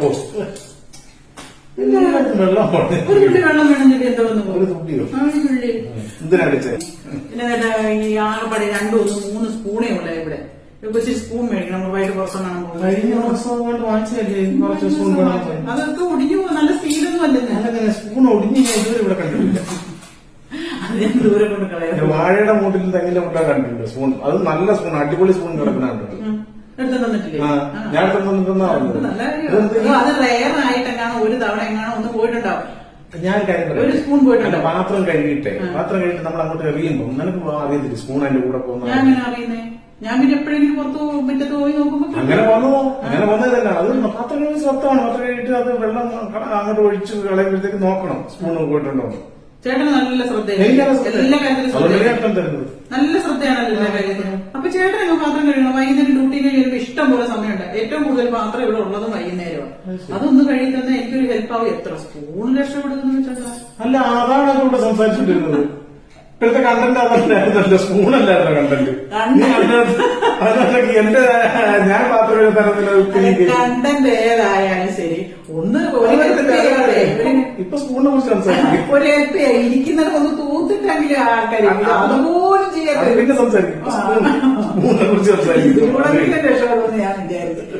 ഓ. എല്ലായിടത്തും വെള്ളം പോണേ. ഒരു തുള്ളി വെള്ളം വേണമെങ്കിൽ എന്തോ ഒന്ന് ഒരു തുള്ളിയോ ആ, ഒരു തുള്ളി. എന്തിനാ അടിച്ചേ? പിന്നെ ചേട്ടാ ഈ ആകെപ്പാടെ രണ്ടും ഒന്ന് മൂന്ന് സ്പൂണേ ഉള്ളേ ഇവിടെ. സ്പൂൺ മേടിക്കണം. നമ്മൾ വൈകിട്ട് പുറത്താണ് കഴിഞ്ഞ മാസം കൊണ്ട് വാങ്ങിച്ചല്ലേ കുറച്ച് സ്പൂൺ വെള്ളം പോയി. അതൊക്കെ ഒടിഞ്ഞു പോകും. നല്ല സ്റ്റീലൊന്നും അല്ലെന്ന്. സ്പൂൺ ഒടിഞ്ഞ് ഞാൻ ഇതുവരെ ഇവിടെ കണ്ടിട്ടില്ല. അത് ഞാൻ ദൂരെ കൊണ്ട് കളയാം. ഞാൻ വാഴയുടെ മൂട്ടിൽ തെങ്ങിന്റെ മുട്ട കണ്ടിട്ടുണ്ട് സ്പൂൺ. അത് നല്ല സ്പൂൺ അടിപൊളി സ്പൂൺ കിടക്കുന്നുണ്ട് തന്നിട്ടില്ലേ ആ, ഞാൻ ഒരു തവണ എങ്ങാണോ ഒന്ന് പോയിട്ടുണ്ടാവും. ഞാൻ കാര്യം പറയാം. ഒരു? പാത്രം കഴുകിട്ടെ പാത്രം കഴുകിട്ട് നമ്മൾ അങ്ങോട്ട് എറിയുമ്പോൾ നിനക്ക് അറിയത്തില്ല? സ്പൂൺ അതിന്റെ കൂടെ പോകുന്ന ഞാൻ പിന്നെ എപ്പോഴെങ്കിലും പുറത്ത് മുറ്റത്ത് പോയി നോക്കുമ്പോ അങ്ങനെ വന്നു. അങ്ങനെ വന്നതല്ല അത് പാത്രം കഴുകി സ്വത്താണ്. പാത്രം കഴുകിട്ട് അത് വെള്ളം അങ്ങോട്ട് ഒഴിച്ച് കളയുമ്പോഴത്തേക്ക് നോക്കണം. സ്പൂൺ പോയിട്ടുണ്ടോ? ചേട്ടന് നല്ല ശ്രദ്ധയാണ്. എല്ലാ കാര്യത്തിലും നല്ല ശ്രദ്ധയാണല്ലോ എല്ലാ കാര്യത്തിലും. അപ്പൊ ചേട്ടൻ സമയമുണ്ട്. ഏറ്റവും കൂടുതൽ പാത്രം ഇവിടെ ഉള്ളത് വൈകുന്നേരമാണ് അതൊന്ന് കഴുകി തന്നെ എനിക്കൊരു ഹെൽപ്പ് ആവും. എത്ര സ്പൂൺ രക്ഷപ്പെടുന്നു അല്ല അതാണ് അതുകൊണ്ട് സംസാരിച്ചിട്ടിരുന്നത്. ഇപ്പോഴത്തെ കണ്ടന്റ് അതല്ലായിരുന്നല്ലോ. സ്പൂണല്ല കണ്ടന്റ് എന്റെ ഞാൻ പാത്രം കണ്ടന്റ് ഏതായാലും ശരി. ഒന്ന് ഇപ്പൊ സ്പൂണിനെ കുറിച്ച് സംസാരിക്കും. ഒരു ഹെൽപ്പ് ഇരിക്കുന്നത് ഒന്ന് അതുപോലും പിന്നെ സംസാരിക്കും. സ്പൂണിനെ കുറിച്ച് സംസാരിക്കും. ഇതിലൂടെങ്കിലും രക്ഷപ്പെടുമെന്ന് ഞാൻ വിചാരിച്ചു.